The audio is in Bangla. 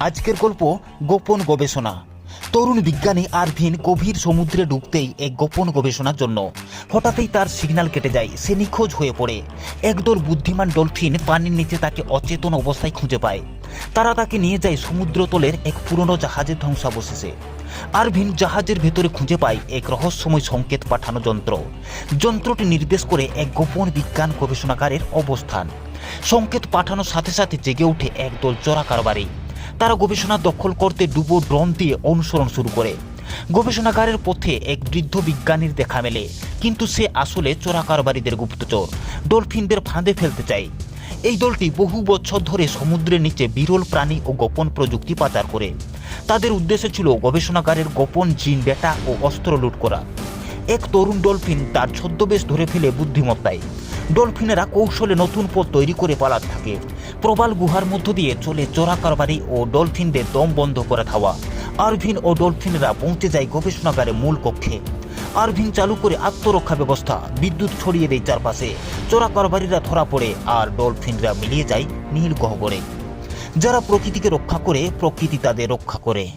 আজকের গল্প গোপন গবেষণা। তরুণ বিজ্ঞানী আরভিন গভীর সমুদ্রে ডুবতেই এক গোপন গবেষণার জন্য। হঠাৎই তার সিগন্যাল কেটে যায়, সে নিখোঁজ হয়ে পড়ে। একদল বুদ্ধিমান ডলফিন পানির নিচে তাকে অচেতন অবস্থায় খুঁজে পায়। তারা তাকে নিয়ে যায় সমুদ্রতলের এক পুরনো জাহাজের ধ্বংসাবশেষে। আরভিন জাহাজের ভেতরে খুঁজে পায় এক রহস্যময় সংকেত পাঠানো যন্ত্র। যন্ত্রটি নির্দেশ করে এক গোপন বিজ্ঞান গবেষণাগারের অবস্থান। সংকেত পাঠানোর সাথে সাথে জেগে ওঠে একদল চোরা কারবারি তারা গবেষণা দখল করতে ডুবো ড্রোন দিয়ে অনুসরণ শুরু করে। গবেষণাগারের পথে এক বৃদ্ধ বিজ্ঞানীর দেখা মেলে, কিন্তু সে আসলে চোরা কারবারিদের গুপ্তচর, ডলফিনদের ফাঁদে ফেলতে চায়। এই দলটি বহু বছর ধরে সমুদ্রের নিচে বিরল প্রাণী ও গোপন প্রযুক্তি পাচার করে। তাদের উদ্দেশ্য ছিল গবেষণাগারের গোপন জিন ডেটা ও অস্ত্র লুট করা। এক তরুণ ডলফিন তার ছদ্মবেশ ধরে ফেলে বুদ্ধিমত্তায়। ডলফিনেরা কৌশলে নতুন পথ তৈরি করে পালাতে থাকে। প্রবাল গুহার মধ্য দিয়ে চলে চোরা কারবারি ও ডলফিনদের দম বন্ধ করে খাওয়া। আরভিন ও ডলফিনরা পৌঁছে যায় গবেষণাগারে মূল কক্ষে। আরভিন চালু করে আত্মরক্ষা ব্যবস্থা, বিদ্যুৎ ছড়িয়ে দেয় চারপাশে। চোরা কারবারিরা ধরা পড়ে আর ডলফিনরা মিলিয়ে যায় নীল গহ্বরে। যারা প্রকৃতিকে রক্ষা করে, প্রকৃতি তাদের রক্ষা করে।